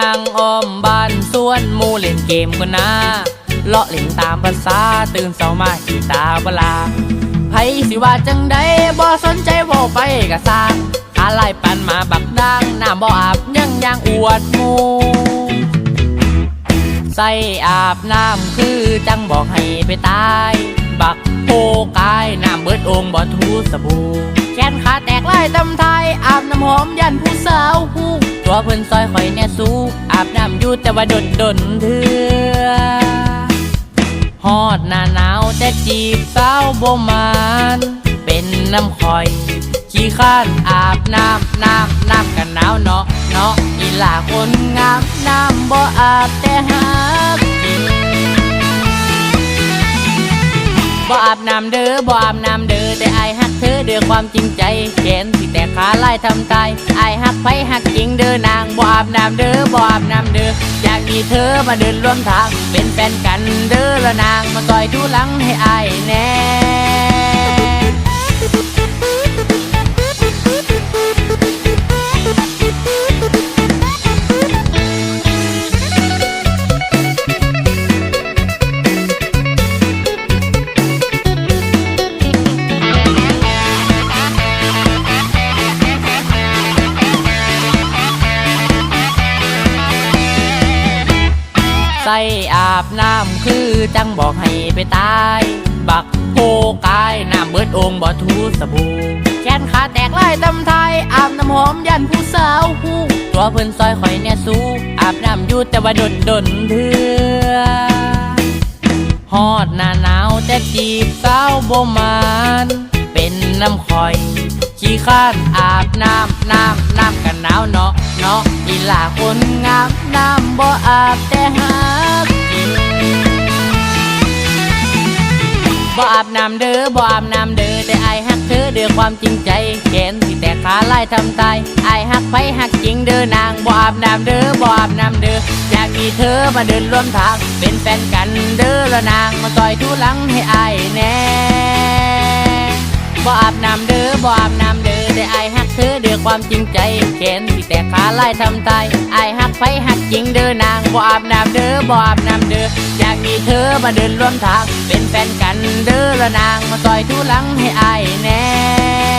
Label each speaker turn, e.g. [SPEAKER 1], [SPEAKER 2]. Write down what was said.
[SPEAKER 1] ย่างอ้อมบ้านสวนมูเล่นเกมกันนะเลาะเล่นตามภาษาตื่นเช้ามาขีตาเวลาไพสิว่าจังได้บ่สนใจบ่ไปกะสร้างอะไรปันมาบักดังหน้าบ่อาบยังยังอวดมู ใส่อาบน้ำคือจังบอกให้ไปตาย บักโพกายน้ำเบิดองบ่ทูสบู่แขนขาแตกลายตำไทย อาบน้ำหอมยันผู้สาวผู้ตัวเพิ่นซอยข่อยแน่สู้อาบน้ำอยู่แต่ว่าดนดนเถื่อฮอดหน้าหนาวแต่จีบสาวบ่มาน เป็นน้ำคอยขี้ข้านอาบน้ำน้ำ หล่าคนงามน้ำบ่อาบแต่หากินบ่อาบน้ำเด้อบ่อาบน้ำเด้อแต่อายฮักเธอเด้วยความจริงใจแขนสิแต่ขาไล่ทำตายอายฮักไปฮักจริงเด้อนางบ่อาบน้ำเด้อบ่อาบน้ำเด้ออยากมีเธอมาเดินร่วมทาง เป็นแฟนกันเด้อละนางมาซอยดูหลังให้อายแน่ ส่อาบน้ำคือจังบอกให้ไปตาย บักโพกายน้ำเบิดองบ่ทูสบู่แขนขาแตกลายตำไทย อาบน้ำหอมยันผู้สาวผู้ตัวเพิ่นซอยข่อยเนี่ยสู้อาบน้ำอยู่แต่ว่าดนดนเถื่อฮอดหน้าหนาวแต่จีบสาวบ่มานเป็นน้ำคอย ขี้ข้านอาบน้ำน้ำน้ำกันหนาวเนาะ เนาะอีหลาคนงามน้ำบ่อาบแต่หากินบ่อาบน้ำเด้อบ่อาบน้ำเด้อแต่อายฮักเธอเด้วยความจริงใจแขนสิแต่ขาไล่ทำตายอายฮักไปฮักจริงเด้อนางบ่อาบน้ำเด้อบ่อาบน้ำเด้ออยากมีเธอมาเดินร่วมทาง เป็นแฟนกันเด้อละนางมาซอยทุลังให้อายแน่ บ่อาบน้ำเด้อบ่อาบน้ำเด้อแต่อายฮักเธอเด้อความจริงใจแขนที่แต่ขาไล่ทำตายอายฮักไฟฮักจริงเด้อนางบ่อาบน้ำเด้อบ่อาบน้ำเด้ออยากมีเธอมาเดินร่วมทางเป็นแฟนกันเด้อละนางมาซอยทุลังให้อายแน่